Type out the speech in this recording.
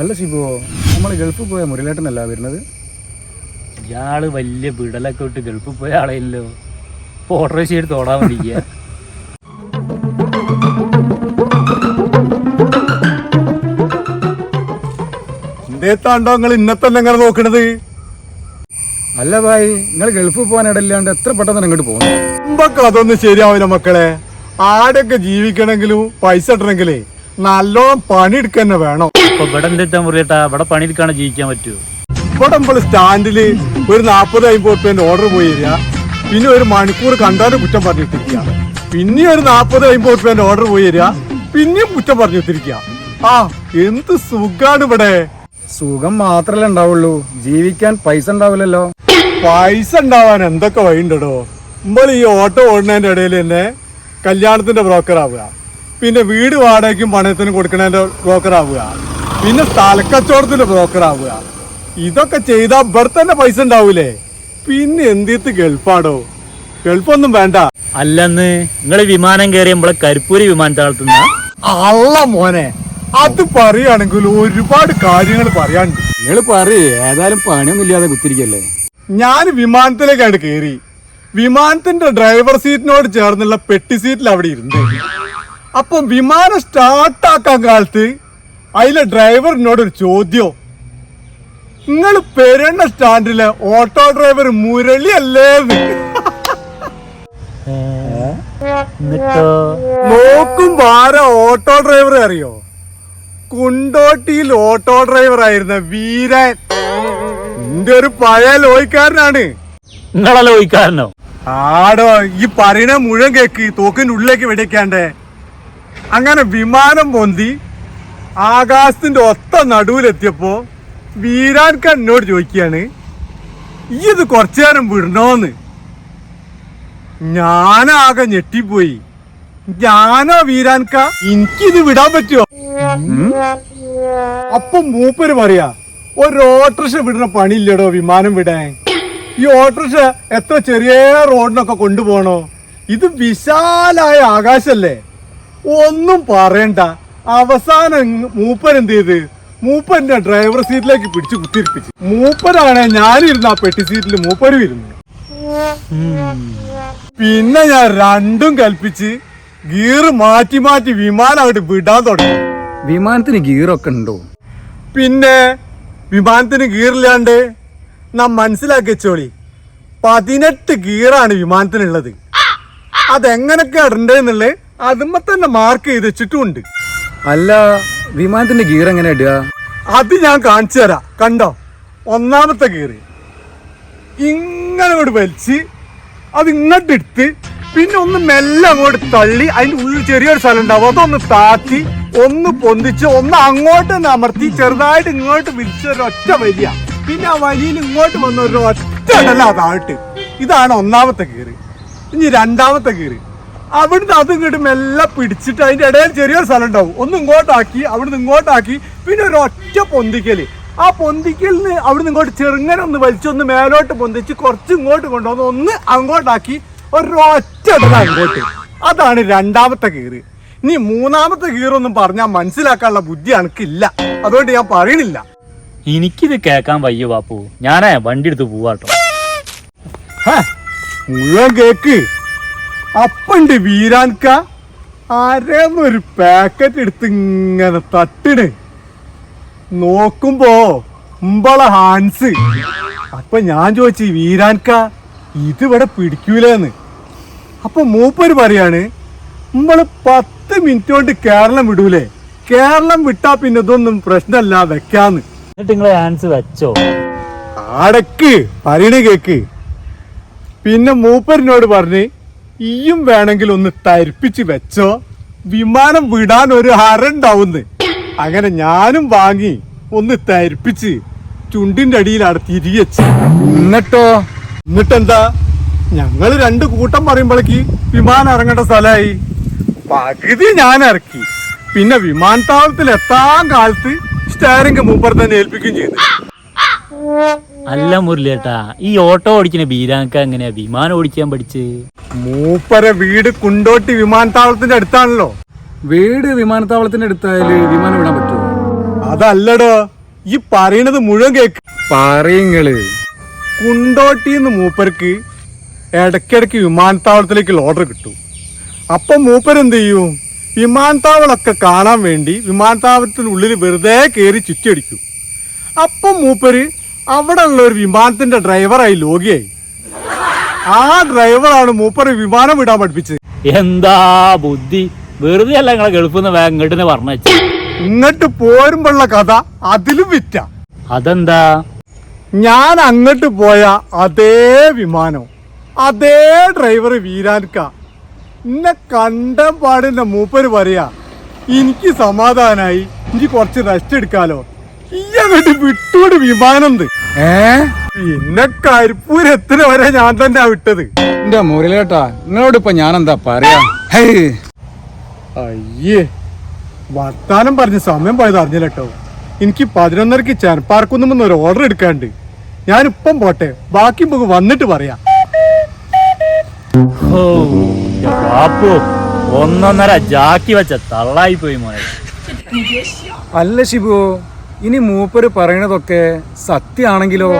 അല്ല ശിബു നമ്മൾ ഗൾഫിൽ പോയ മുരളേട്ടനല്ല വരുന്നത്? ഇയാൾ വലിയ വിടലൊക്കെ വിട്ട് ഗൾഫിൽ പോയ ആളെയല്ലോ. ഓട്ടോറിക്ഷ എടുത്ത് ഓടാൻ വേണ്ടിയ എന്തേത്താണ്ടോ നിങ്ങൾ ഇന്നത്തന്നെ എങ്ങനെ നോക്കണത്? അല്ല ഭായി നിങ്ങൾ ഗൾഫിൽ പോകാൻ ഇടയില്ലാണ്ട് എത്ര പെട്ടെന്ന് ഇങ്ങോട്ട് പോകുന്നു മക്കൾ അതൊന്നും ശരിയാവില്ല മക്കളെ. ആടൊക്കെ ജീവിക്കണമെങ്കിലും പൈസ ഇട്ടണമെങ്കിലേ നല്ലോണം പണിയെടുക്കുക തന്നെ വേണം. ഇപ്പൊ ഇവിടെ എന്തെത്താൻ മുറിയേട്ടാ ഇവിടെ പണിയെടുക്കാണ് ജീവിക്കാൻ പറ്റുമോ ഇവിടെ നമ്മൾ സ്റ്റാൻഡിൽ ഒരു നാൽപ്പത് അമ്പത് റുപ്യന്റെ ഓർഡർ പോയി തരിക പിന്നെ ഒരു മണിക്കൂർ കണ്ടാലും കുറ്റം പറഞ്ഞിട്ടിരിക്കുക. പിന്നെ ഒരു നാൽപ്പത് അമ്പത് റുപ്യന്റെ ഓർഡർ പോയി തരിക പിന്നെയും കുറ്റം പറഞ്ഞിട്ടിരിക്കുക. ആ എന്ത് സുഖാണ് ഇവിടെ. സുഖം മാത്രല്ലേ ഉണ്ടാവുള്ളൂ. ജീവിക്കാൻ പൈസ ഉണ്ടാവില്ലല്ലോ. പൈസ ഉണ്ടാവാൻ എന്തൊക്കെ വഴിയുണ്ടോ നമ്മൾ ഈ ഓട്ടോ ഓടുന്നതിന്റെ ഇടയിൽ തന്നെ കല്യാണത്തിന്റെ ബ്രോക്കർ ആവുക. പിന്നെ വീട് വാടകയ്ക്കും പണയത്തിനും കൊടുക്കുന്നതിന്റെ ബ്രോക്കർ ആവുക. പിന്നെ സ്ഥലക്കച്ചവടത്തിന്റെ ബ്രോക്കർ ആവുക. ഇതൊക്കെ ചെയ്താൽ ഇവിടെ തന്നെ പൈസ ഉണ്ടാവൂലേ? പിന്നെ എന്തിത്ത് ഗൾഫാടോ? ഗൾഫൊന്നും വേണ്ട. അല്ലെന്ന് നിങ്ങൾ വിമാനം കയറി നമ്മളെ കരിപ്പൂരി വിമാനത്താവളത്തുന്ന? അല്ല മോനെ അത് പറയുകയാണെങ്കിൽ ഒരുപാട് കാര്യങ്ങൾ പറയാനുണ്ട്. നിങ്ങൾ പറയേ ഏതായാലും പണിയൊന്നും ഇല്ലാതെ കുത്തിരിക്കല്ലേ? ഞാൻ വിമാനത്തിലേക്കാണ് കയറി. വിമാനത്തിന്റെ ഡ്രൈവർ സീറ്റിനോട് ചേർന്നുള്ള പെട്ടി സീറ്റിൽ അവിടെ ഇരുന്നു. അപ്പം വിമാനം സ്റ്റാർട്ട് ആക്കാൻ കാലത്ത് അതിലെ ഡ്രൈവറിനോട് ഒരു ചോദ്യം. നിങ്ങൾ പെരുണ്ണ സ്റ്റാൻഡിലെ ഓട്ടോ ഡ്രൈവർ മുരളി അല്ലേ നോക്കും വാര ഓട്ടോ ഡ്രൈവർ അറിയോ? കുണ്ടോട്ടിയിൽ ഓട്ടോ ഡ്രൈവർ ആയിരുന്ന വീരൻ. എന്റെ ഒരു പഴയ ലോയിക്കാരനാണ്. നിങ്ങളെ ലോഹിക്കാരനോ ആടോ ഈ പറയണ മുഴുവൻ കേക്ക് തോക്കിന്റെ ഉള്ളിലേക്ക് വെടിക്കാണ്ടേ അങ്ങനെ വിമാനം പൊന്തി ആകാശത്തിന്റെ ഒത്ത നടുവിലെത്തിയപ്പോ വീരാൻ കണ്ണോട് ചോദിക്കുകയാണ് ഈ ഇത് കുറച്ചു നേരം വിടണോന്ന്? ഞാനാകെ ഞെട്ടിപ്പോയി. ഞാനോ വീരാൻക എനിക്കിത് വിടാൻ പറ്റുമോ അപ്പൊ മൂപ്പര് പറയാ ഒരു ഓട്ടോറിക്ഷ വിടുന്ന പണിയില്ലടോ വിമാനം വിടാൻ. ഈ ഓട്ടോറിക്ഷ എത്ര ചെറിയ റോഡിനൊക്കെ കൊണ്ടുപോകണോ? ഇത് വിശാലായ ആകാശല്ലേ? ഒന്നും പറയണ്ട. അവസാനം മൂപ്പൻ എന്ത് ചെയ്ത്? മൂപ്പന്റെ ഡ്രൈവർ സീറ്റിലേക്ക് പിടിച്ച് കുത്തിരിപ്പിച്ച് മൂപ്പരാണ് ഞാനിരുന്ന ആ പെട്ടി സീറ്റിൽ മൂപ്പരും ഇരുന്നു പിന്നെ ഞാൻ രണ്ടും കൽപ്പിച്ച് ഗീർ മാറ്റി മാറ്റി വിമാനം അങ്ങോട്ട് വിടാൻ തുടങ്ങി. വിമാനത്തിന് ഗീറൊക്കെ ഉണ്ടോ? പിന്നെ വിമാനത്തിന് ഗീറില്ലാണ്ട് നാം മനസ്സിലാക്കി വെച്ചോളി. പതിനെട്ട് ഗീറാണ് വിമാനത്തിനുള്ളത്. അതെങ്ങനൊക്കെ ഇടണ്ടെന്നുള്ളത് അതുമ്മ തന്നെ മാർക്ക് ചെയ്ത് വെച്ചിട്ടുണ്ട്. അല്ല വിമാനത്തിന്റെ ഗിയർ എങ്ങനെ ഇടുക? അത് ഞാൻ കാണിച്ചു തരാം. കണ്ടോ? ഒന്നാമത്തെ ഗീറ് ഇങ്ങനെ അങ്ങോട്ട് വലിച്ച് അത് ഇങ്ങോട്ട് എടുത്ത് പിന്നെ ഒന്ന് മെല്ലെ അങ്ങോട്ട് തള്ളി അതിന്റെ ഉള്ളിൽ ചെറിയൊരു സ്ഥലം ഉണ്ടാവും. അതൊന്ന് താത്തി ഒന്ന് പൊന്തിച്ച് ഒന്ന് അങ്ങോട്ട് അമർത്തി ചെറുതായിട്ട് ഇങ്ങോട്ട് വിരിച്ച ഒരു ഒറ്റ വലിയ. പിന്നെ ആ വലിയിൽ ഇങ്ങോട്ട് വന്ന ഒരു ഒറ്റ ഇടല താഴ്ട്ട് ഇതാണ് ഒന്നാമത്തെ കീറ് ഇനി രണ്ടാമത്തെ ഗീറ് അവിടുന്ന് അത് ഇങ്ങോട്ട് മെല്ലെ പിടിച്ചിട്ട് അതിന്റെ ഇടയിൽ ചെറിയൊരു സ്ഥലം ഉണ്ടാവും. ഒന്ന് ഇങ്ങോട്ടാക്കി അവിടുന്ന് ഇങ്ങോട്ടാക്കി പിന്നെ ഒരു ഒറ്റ പൊന്തിക്കൽ. ആ പൊന്തിക്കലിന് അവിടുന്ന് ഇങ്ങോട്ട് ചെറുങ്ങനെ ഒന്ന് വലിച്ചൊന്ന് മേലോട്ട് പൊന്തിച്ച് കുറച്ച് ഇങ്ങോട്ട് കൊണ്ടുവന്ന് ഒന്ന് അങ്ങോട്ടാക്കി ഒരു ഒറ്റ ഇടല അങ്ങോട്ട്. അതാണ് രണ്ടാമത്തെ കീറ്. ഇനി മൂന്നാമത്തെ കീറൊന്നും പറഞ്ഞാൽ മനസ്സിലാക്കാനുള്ള ബുദ്ധി എനിക്കില്ല അതുകൊണ്ട് ഞാൻ പറയണില്ല. എനിക്കിത് കേൾക്കാൻ വയ്യ ബാപ്പു. ഞാനേ വണ്ടി എടുത്ത് പോവാട്ടോ മുഴുവൻ കേക്ക്. അപ്പണ്ട് വീരാൻക അരന്നൊരു പാക്കറ്റ് എടുത്ത് ഇങ്ങനെ തട്ടിണ്. നോക്കുമ്പോ ഉമ്പള ഹാൻസ്. അപ്പൊ ഞാൻ ചോദിച്ചു വീരാൻക ഇതിവിടെ പിടിക്കൂലെന്ന്? അപ്പൊ മൂപ്പര് പറയാണ് നമ്മൾ പത്ത് മിനിറ്റ് കൊണ്ട് കേരളം വിടൂലേ. കേരളം വിട്ടാ പിന്നെ ഇതൊന്നും പ്രശ്നമല്ല വെക്കാന്ന്. എന്നിട്ട് നിങ്ങളെ ഹാൻസ് വെച്ചോ? ആടക്ക് പറയണ കേക്ക്. പിന്നെ മൂപ്പരിനോട് പറഞ്ഞ് ഈയും വേണമെങ്കിൽ ഒന്ന് തരിപ്പിച്ച് വെച്ചോ. വിമാനം വിടാൻ ഒരു ഹരണ്ടാവുന്ന് അങ്ങനെ ഞാനും വാങ്ങി ഒന്ന് തരിപ്പിച്ച് ചുണ്ടിന്റെ അടിയിൽ അവിടെ തിരികെ വെച്ച് എന്നിട്ടോ? എന്നിട്ടെന്താ? ഞങ്ങൾ രണ്ട് കൂട്ടം പറയുമ്പോഴേക്ക് വിമാനം ഇറങ്ങേണ്ട സ്ഥലമായി പകുതി ഞാൻ ഇറക്കി. പിന്നെ വിമാനത്താവളത്തിൽ എത്താൻ കാലത്ത് സ്റ്റാരിങ് മൂപ്പർ തന്നെ ഏൽപ്പിക്കുകയും ചെയ്തു. അല്ല മുരളിയേട്ടാ ഈ ഓട്ടോ ഓടിക്കുന്ന ബീരാങ്ക എങ്ങനെയാ? വിമാനം ഓടിക്കാൻ പഠിച്ച്? മൂപ്പരെ വീട് കുണ്ടോട്ടി വിമാനത്താവളത്തിന്റെ അടുത്താണല്ലോ. വീട് വിമാനത്താവളത്തിന്റെ അടുത്തായാൽ വിമാനം വിടാൻ പറ്റുമോ? അതല്ലടോ ഈ പറയണത് മുഴുവൻ കേക്ക്. പറയങ്ങൾ. കുണ്ടോട്ടിന്ന് മൂപ്പർക്ക് ഇടയ്ക്കിടയ്ക്ക് വിമാനത്താവളത്തിലേക്കുള്ള ഓർഡർ കിട്ടും. അപ്പൊ മൂപ്പരെന്ത് ചെയ്യും? വിമാനത്താവളമൊക്കെ കാണാൻ വേണ്ടി വിമാനത്താവളത്തിനുള്ളിൽ വെറുതെ കയറി ചുറ്റിയടിക്കും. അപ്പം മൂപ്പര് അവിടെ ഉള്ള ഒരു വിമാനത്തിന്റെ ഡ്രൈവറായി ലോകിയായി ആ ഡ്രൈവറാണ് മൂപ്പര് വിമാനം വിടാൻ പഠിപ്പിച്ചത്. എന്താ ബുദ്ധി? വെറുതെ അല്ല നിങ്ങളെ ഗൾഫിൽ നിന്ന് ഇങ്ങോട്ട് പറഞ്ഞു ഇങ്ങോട്ട് പോരുമ്പോഴുള്ള കഥ അതിലും വിറ്റ. അതെന്താ? ഞാൻ അങ്ങോട്ട് പോയ അതേ വിമാനം അതേ ഡ്രൈവർ വീരാൻക എന്നെ കണ്ട പാടിന്റെ മൂപ്പര് പറയാ. എനിക്ക് സമാധാനായി എനിക്ക് കുറച്ച് റെസ്റ്റ് എടുക്കാലോ. ഈ അങ്ങോട്ട് വിട്ടൂട് വിമാനം ഏ? പിന്നെ എത്ര വരെ ഞാൻ തന്നെ വിട്ടത്. എന്റെ മുരളിയേട്ടാ നിങ്ങളോട് ഇപ്പൊ ഞാൻ എന്താ പറയാ? ഹേ. അയ്യേ വർത്താനം പറഞ്ഞ് സമയം പോയത് അറിഞ്ഞില്ല കേട്ടോ എനിക്ക് പതിനൊന്നരക്ക് ചെനപ്പാർക്കുന്നുമെന്ന് ഒരു ഓർഡർ എടുക്കാണ്ട് ഞാനിപ്പം പോട്ടെ ബാക്കി നമുക്ക് വന്നിട്ട് പറയാ. ബാപ്പു ഒന്നൊന്നര ജാക്കി വെച്ച തള്ളായി പോയി മോനെ. അല്ല ഷിബു ഇനി മൂപ്പര് പറയണതൊക്കെ സത്യാണെങ്കിലോ